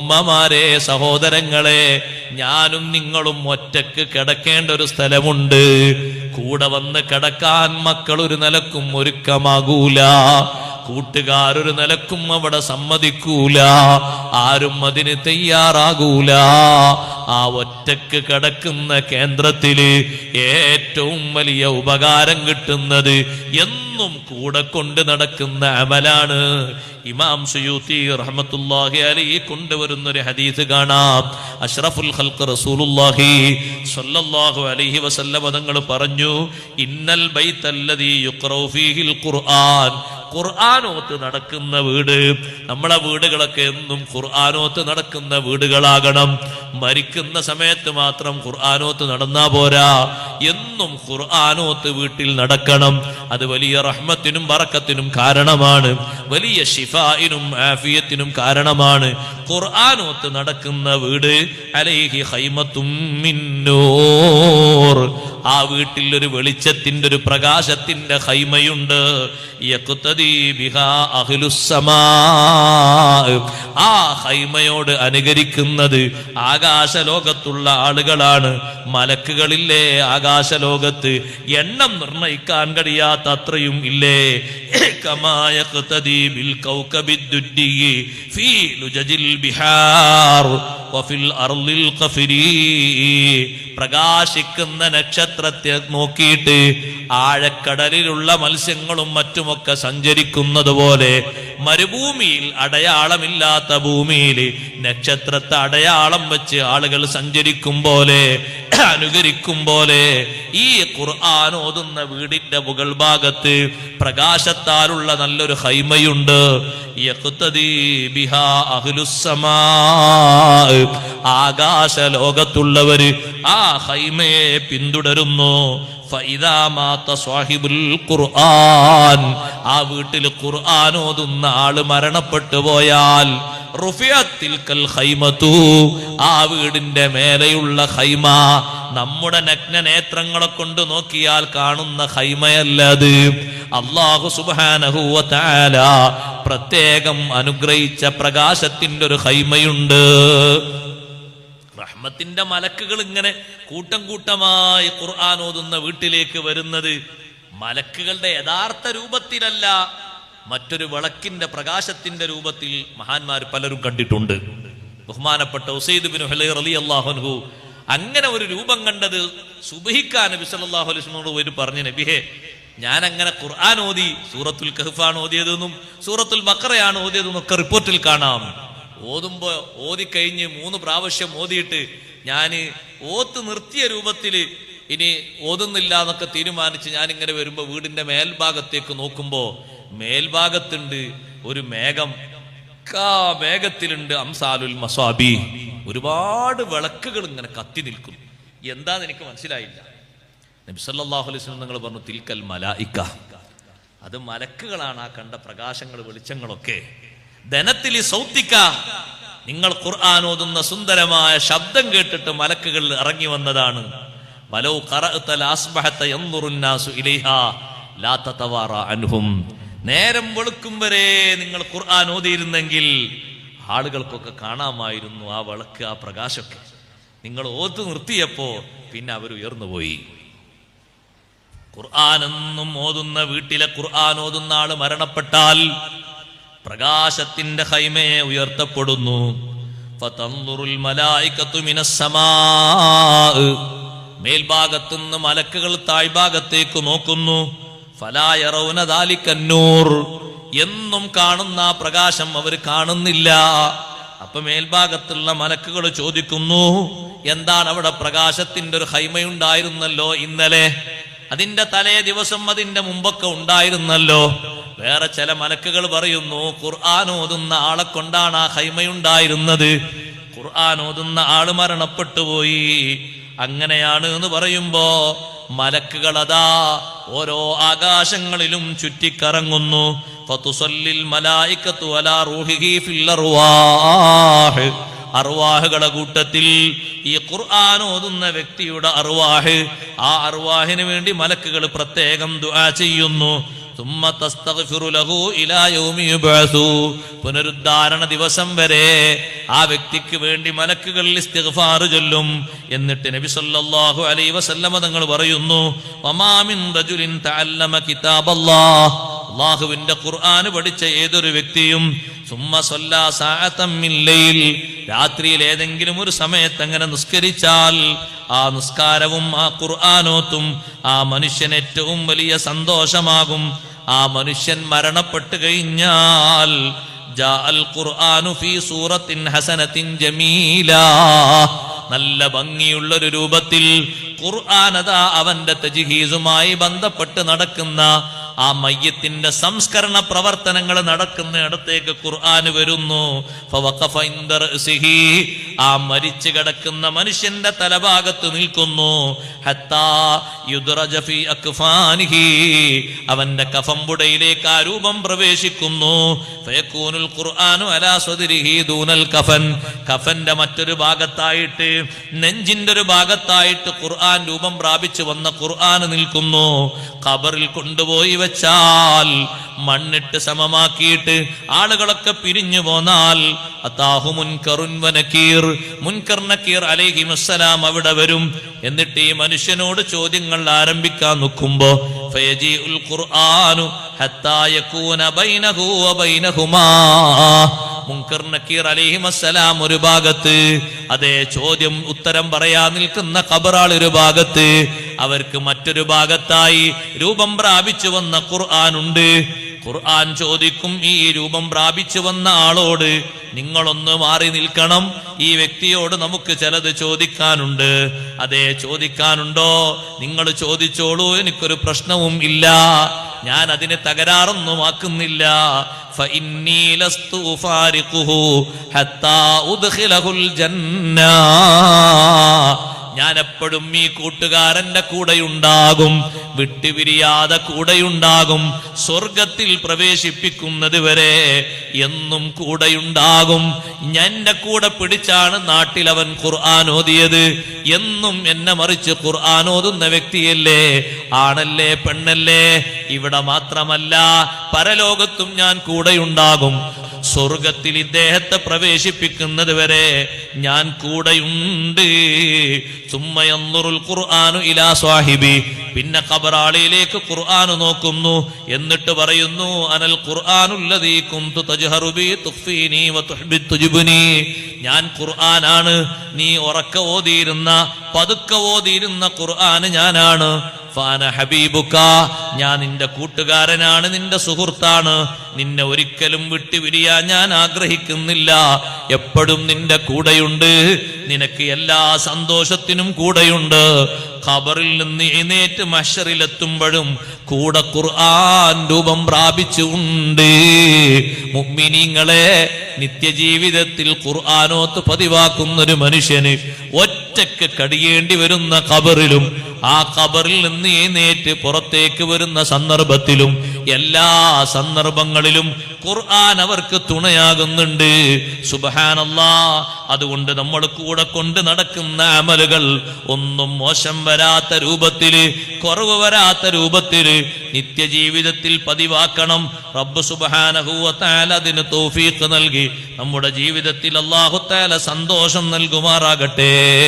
ഉമ്മമാരെ സഹോദരങ്ങളെ ഞാനും നിങ്ങളും ഒറ്റയ്ക്ക് കിടക്കേണ്ട ഒരു സ്ഥലമുണ്ട്. കൂടെ വന്ന് കിടക്കാൻ മക്കൾ ഒരു നിലക്കും ഒരുക്കമാകൂല. കൂട്ടുകാരൊരു നിലക്കും അവിടെ സമ്മതിക്കൂല. ആരും അതിന് തയ്യാറാകൂല. ആ ഒറ്റയ്ക്ക് കിടക്കുന്ന കേന്ദ്രത്തിൽ ഏറ്റവും വലിയ ഉപകാരം കിട്ടുന്നത് എന്നും കൂടെ കൊണ്ട് നടക്കുന്ന അമലാണ്. ഇമാം സുയൂത്തി റഹമത്തുല്ലാഹി അലി കൊണ്ടുവരുന്ന ഒരു ഹദീസ് കാണാം. അഷ്റഫുൽ ഖൽഖ് റസൂലുല്ലാഹി സ്വല്ലല്ലാഹു അലൈഹി വസല്ലം തങ്ങൾ പറഞ്ഞു ഇന്നൽ ബൈത്തല്ലദീ യുഖറഉ ഫീഹിൽ ഖുർആൻ. ഖുർആാനോത്ത് നടക്കുന്ന വീട്. നമ്മളെ വീടുകളൊക്കെ എന്നും ഖുർആാനോത്ത് നടക്കുന്ന വീടുകളാകണം. മരിക്കുന്ന സമയത്ത് മാത്രം ഖുർആാനോത്ത് നടന്നാ പോരാ. എന്നും ഖുർആാനോത്ത് വീട്ടിൽ നടക്കണം. അത് വലിയ റഹ്മത്തിനും വറക്കത്തിനും കാരണമാണ്. വലിയ ഷിഫായിനും ആഫിയത്തിനും കാരണമാണ്. ഖുർആാനോത്ത് നടക്കുന്ന വീട് അലൈഹി ഹൈമത്തും മിന്നൂർ ആ വീട്ടിൽ ഒരു വെളിച്ചത്തിന്റെ ഒരു പ്രകാശത്തിന്റെ ഹൈമയുണ്ട്. ആ ഹൈമയോട് അനുകരിക്കുന്നത് ആകാശലോകത്തുള്ള ആളുകളാണ്. മലക്കുകളില്ലേ ആകാശലോകത്ത് എണ്ണം നിർണയിക്കാൻ കഴിയാത്ത അത്രയും ഇല്ലേ? കമാ يقتدي بالكوكب الدني في لجج البحار وفي അർളിൽ القفري പ്രകാശിക്കുന്ന നക്ഷത്രത്തെ നോക്കിയിട്ട് ആഴക്കടലിലുള്ള മത്സ്യങ്ങളും മറ്റുമൊക്കെ സഞ്ചരിക്കുന്നത് പോലെ മരുഭൂമിയിൽ അടയാളമില്ലാത്ത ഭൂമിയിൽ നക്ഷത്രത്തെ അടയാളം വെച്ച് ആളുകൾ സഞ്ചരിക്കും പോലെ അനുകരിക്കും പോലെ ഈ ഖുർആൻ ഓതുന്ന വീടിന്റെ മുകൾ ഭാഗത്ത് പ്രകാശത്താലുള്ള നല്ലൊരു ഹൈമയുണ്ട്. ആകാശ ലോകത്തുള്ളവര് ആ ഹൈമയെ പിന്തുടരുന്നു. ഖുർആൻ. ആ വീട്ടിൽ ഖുർആൻ ഓതുന്ന ആൾ മരണപ്പെട്ടു പോയാൽ റുഫിയത്തിൽ ആ വീടിന്റെ മേലെയുള്ള ഹൈമ നമ്മുടെ നഗ്നനേത്രങ്ങളെ കൊണ്ട് നോക്കിയാൽ കാണുന്ന ഹൈമയല്ല അത്. അള്ളാഹു സുബാനഹുല പ്രത്യേകം അനുഗ്രഹിച്ച പ്രകാശത്തിന്റെ ഒരു ഹൈമയുണ്ട്. റഹ്മത്തിന്റെ മലക്കുകൾ ഇങ്ങനെ കൂട്ടം കൂട്ടമായി ഖുർആൻ ഓതുന്ന വീട്ടിലേക്ക് വരുന്നത് മലക്കുകളുടെ യഥാർത്ഥ രൂപത്തിലല്ല മറ്റൊരു വിളക്കിന്റെ പ്രകാശത്തിന്റെ രൂപത്തിൽ മഹാന്മാർ പലരും കണ്ടിട്ടുണ്ട്. ബഹുമാനപ്പെട്ട ഉസൈദ് ബിൻ ഹലൈർ അലി അള്ളാഹുൻഹു അങ്ങനെ ഒരു രൂപം കണ്ടത് സുബഹിക്കാൻ നബി സല്ലാഹു അലൈഹി പോയിട്ട് പറഞ്ഞു നബിഹേ ഞാൻ അങ്ങനെ ഖുർആൻ ഓതി സൂറത്തുൽ കഹ്ഫാണ് ഓതിയതെന്നും സൂറത്തുൽ ബക്കറയാണ് ഓതിയതെന്നും ഒക്കെ റിപ്പോർട്ടിൽ കാണാം. ഓതുമ്പോ ഓതിക്കഴിഞ്ഞ് മൂന്ന് പ്രാവശ്യം ഓതിയിട്ട് ഞാൻ ഓത്ത് നിർത്തിയ രൂപത്തിൽ ഇനി ഓതുന്നില്ല എന്നൊക്കെ തീരുമാനിച്ച് ഞാൻ ഇങ്ങനെ വരുമ്പോ വീടിന്റെ മേൽഭാഗത്തേക്ക് നോക്കുമ്പോ മേൽഭാഗത്തുണ്ട് ഒരു മേഘം. കാ മേഘത്തിലുണ്ട് അംസാലുൽ മസ്വാബി ഒരുപാട് വിളക്കുകൾ ഇങ്ങനെ കത്തി നിൽക്കും. എന്താന്ന് എനിക്ക് മനസ്സിലായില്ല. നബിസല്ലാഹു വസല്ലം നിങ്ങൾ പറഞ്ഞു തിൽക്കൽ മലായിക്ക. അത് മലക്കുകളാണ് ആ കണ്ട പ്രകാശങ്ങൾ വെളിച്ചങ്ങളൊക്കെ. ധനത്തിൽ സൗത്തിക്ക. നിങ്ങൾ ഖുർആൻ ഓതുന്ന സുന്ദരമായ ശബ്ദം കേട്ടിട്ട് മലക്കുകൾ ഇറങ്ങി വന്നതാണ്. നേരം വെളുക്കും വരെ നിങ്ങൾ ഖുർആൻ ഓതിയിരുന്നെങ്കിൽ ആളുകൾക്കൊക്കെ കാണാമായിരുന്നു ആ വിളക്ക് ആ പ്രകാശമൊക്കെ. നിങ്ങൾ ഓത്ത് നിർത്തിയപ്പോ പിന്നെ അവർ ഉയർന്നുപോയി ഖുർആാനെന്നും ഓതുന്ന വീട്ടിലെ ഖുർആൻ ഓതുന്ന ആൾ മരണപ്പെട്ടാൽ പ്രകാശത്തിന്റെ ഹൈമയെ ഉയർത്തപ്പെടുന്നു. മേൽഭാഗത്തുനിന്ന് മലക്കുകൾ താഴ്ഭാഗത്തേക്ക് നോക്കുന്നു. ഫലായറൗന ദാലിക്കന്നൂർ. എന്നും കാണുന്ന ആ പ്രകാശം അവർ കാണുന്നില്ല. അപ്പൊ മേൽഭാഗത്തുള്ള മലക്കുകൾ ചോദിക്കുന്നു എന്താണ് അവിടെ പ്രകാശത്തിന്റെ ഒരു ഹൈമയുണ്ടായിരുന്നല്ലോ ഇന്നലെ? അതിന്റെ തലേ ദിവസം അതിന്റെ മുമ്പൊക്കെ ഉണ്ടായിരുന്നല്ലോ. വേറെ ചില മലക്കുകൾ പറയുന്നു ഖുർആൻ ഓതുന്ന ആളെ കൊണ്ടാണ് ആ ഹൈമയുണ്ടായിരുന്നത്. ഖുർആൻ ഓതുന്ന ആൾ മരണപ്പെട്ടു പോയി. അങ്ങനെയാണ് എന്ന് പറയുമ്പോ മലക്കുകൾ അതാ ഓരോ ആകാശങ്ങളിലും ചുറ്റിക്കറങ്ങുന്നു. അറുവാഹുകളെ കൂട്ടത്തിൽ ഈ ഖുർആൻ ഓതുന്ന വ്യക്തിയുടെ അറുവാഹ് ആ അറുവാഹിന് വേണ്ടി മലക്കുകൾ പ്രത്യേകം ദുആ ചെയ്യുന്നു. പുനരുദ്ധാരണ ദിവസം വരെ ആ വ്യക്തിക്ക് വേണ്ടി മലക്കുകൾ ഇസ്തിഗ്ഫാർ ചൊല്ലും. എന്നിട്ട് നബി സല്ലല്ലാഹു അലൈഹി വസല്ലമ തങ്ങൾ പറയുന്നു വമാമിൻ റജുലിൻ തഅല്ലമ കിതാബല്ലാഹ്. അള്ളാഹുവിന്റെ ഖുർആന് പഠിച്ച ഏതൊരു വ്യക്തിയും സുമ്മ രാത്രിയിൽ ഏതെങ്കിലും ഒരു സമയത്ത് അങ്ങനെ നിസ്കരിച്ചാൽ ആ നിസ്കാരവും ആ ഖുർആാനോത്തും ആ മനുഷ്യൻ ഏറ്റവും വലിയ സന്തോഷമാകും. ആ മനുഷ്യൻ മരണപ്പെട്ടു കഴിഞ്ഞാൽ നല്ല ഭംഗിയുള്ള ഭംഗിയുള്ളൊരു രൂപത്തിൽ ഖുർആാനത അവന്റെ തജിഹീസുമായി ബന്ധപ്പെട്ട് നടക്കുന്ന ആ മയ്യത്തിന്റെ സംസ്കരണ പ്രവർത്തനങ്ങൾ നടക്കുന്നിടത്തേക്ക് ഖുർആൻ വരുന്നു. ആ മരിച്ചു കിടക്കുന്ന മനുഷ്യന്റെ തലഭാഗത്ത് നിൽക്കുന്നു. അവന്റെ കഫംബുടയിലേക്ക് ആ രൂപം പ്രവേശിക്കുന്നു. കഫൻ. കഫന്റെ മറ്റൊരു ഭാഗത്തായിട്ട് നെഞ്ചിന്റെ ഒരു ഭാഗത്തായിട്ട് ഖുർആൻ രൂപം പ്രാപിച്ചു വന്ന ഖുർആൻ നിൽക്കുന്നു. ഖബറിൽ കൊണ്ടുപോയി വെച്ചാൽ മണ്ണിട്ട് സമമാക്കിയിട്ട് ആളുകളൊക്കെ പിരിഞ്ഞു പോന്നാൽ അത്താഹു മുൻകറുൻ വനക്കീർ മുൻകർ നക്കീർ അവിടെ വരും. എന്നിട്ട് ഈ മനുഷ്യനോട് ചോദ്യങ്ങൾ ആരംഭിക്കാൻ നിൽക്കുമ്പോ ഫയജീഉൽ ഖുർആനു ഹത്താ യകൂന ബൈനഹു വബൈനഹുമാ മുൻകർ നക്കീർ ഒരു ഭാഗത്ത് അതേ ചോദ്യം ഉത്തരം പറയാൻ നിൽക്കുന്ന കബറാൾ ഒരു ഭാഗത്ത് അവർക്ക് മറ്റൊരു ഭാഗത്തായി രൂപം പ്രാപിച്ചു വന്ന ഖുർആൻ ഉണ്ട് ഖുർആൻ ചോദിക്കും ഈ രൂപം പ്രാപിച്ചു വന്ന ആളോട് നിങ്ങളൊന്ന് മാറി നിൽക്കണം. ഈ വ്യക്തിയോട് നമുക്ക് ചിലത് ചോദിക്കാനുണ്ട്. അതെ ചോദിക്കാനുണ്ടോ? നിങ്ങൾ ചോദിച്ചോളൂ എനിക്കൊരു പ്രശ്നവും ഇല്ല. ഞാൻ അതിനെ തകരാറൊന്നും ആക്കുന്നില്ല. ജന്ന. ഞാൻ എപ്പോഴും ഈ കൂട്ടുകാരന്റെ കൂടെയുണ്ടാകും. വിട്ടുപിരിയാതെ കൂടെയുണ്ടാകും. സ്വർഗത്തിൽ പ്രവേശിപ്പിക്കുന്നത് വരെ എന്നും കൂടെയുണ്ടാകും. ഞാൻ കൂടെ പിടിച്ചാണ് നാട്ടിൽ അവൻ ഖുർആൻ എന്നും എന്നെ മറിച്ച് ഖുർആൻ ഓതുന്ന വ്യക്തിയല്ലേ? ആണല്ലേ പെണ്ണല്ലേ? ഇവിടെ മാത്രമല്ല പരലോകത്തും ഞാൻ കൂടെയുണ്ടാകും. സ്വർഗത്തിൽ ഇദ്ദേഹത്തെ പ്രവേശിപ്പിക്കുന്നത് വരെ ഞാൻ കൂടെയുണ്ട്. സുമ്മയന്നുറുൽ ഖുർആാനു ഇലാ സ്വാഹിബി. പിന്നെ ഖബറാളിയിലേക്ക് ഖുർആാനു നോക്കുന്നു. എന്നിട്ട് പറയുന്നു അനൽ തുജ്ബുനി. ഞാൻ ഖുർആനാണ്. നീ ഉറക്ക ഓതിയിരുന്ന പതുക്കെ ഓതിയിരുന്ന ഖുർആന് ഞാനാണ്. ഫാന ഹബീബുക്ക ഞാൻ നിന്റെ കൂട്ടുകാരനാണ് നിന്റെ സുഹൃത്താണ്. നിന്നെ ഒരിക്കലും വിട്ടുപിരിയാൻ ഞാൻ ആഗ്രഹിക്കുന്നില്ല. എപ്പോഴും നിന്റെ കൂടെയുണ്ട്. നിനക്ക് എല്ലാ സന്തോഷത്തിനും കൂടെയുണ്ട്. ഖബറിൽ നിന്ന് എഴുന്നേറ്റ് മഷറിലെത്തുമ്പോഴും കൂടെ ഖുർആൻ രൂപം പ്രാപിച്ചുണ്ട്. മുഗ്മിനീങ്ങളെ നിത്യജീവിതത്തിൽ ഖുർആാനോത്ത് പതിവാക്കുന്നൊരു മനുഷ്യന് ഒറ്റയ്ക്ക് കടിയേണ്ടി വരുന്ന ഖബറിലും ആ ഖബറിൽ നിന്ന് എഴുന്നേറ്റ് പുറത്തേക്ക് വരുന്ന സന്ദർഭത്തിലും എല്ലാ സന്ദർഭങ്ങളിലും ഖുർആൻ അവർക്ക് തുണയാകുന്നുണ്ട്. സുബഹാനല്ലാ അതുകൊണ്ട് നമ്മൾ കൂടെ കൊണ്ട് നടക്കുന്ന അമലുകൾ ഒന്നും മോശം വരാത്ത രൂപത്തിൽ കുറവ് വരാത്ത രൂപത്തിൽ നിത്യജീവിതത്തിൽ പതിവാക്കണം. റബ്ബ് സുബഹാനഹൂവത്താല അതിന് തോഫീക്ക് നൽകി. നമ്മുടെ ജീവിതത്തിൽ അള്ളാഹുത്താല സന്തോഷം നൽകുമാറാകട്ടെ.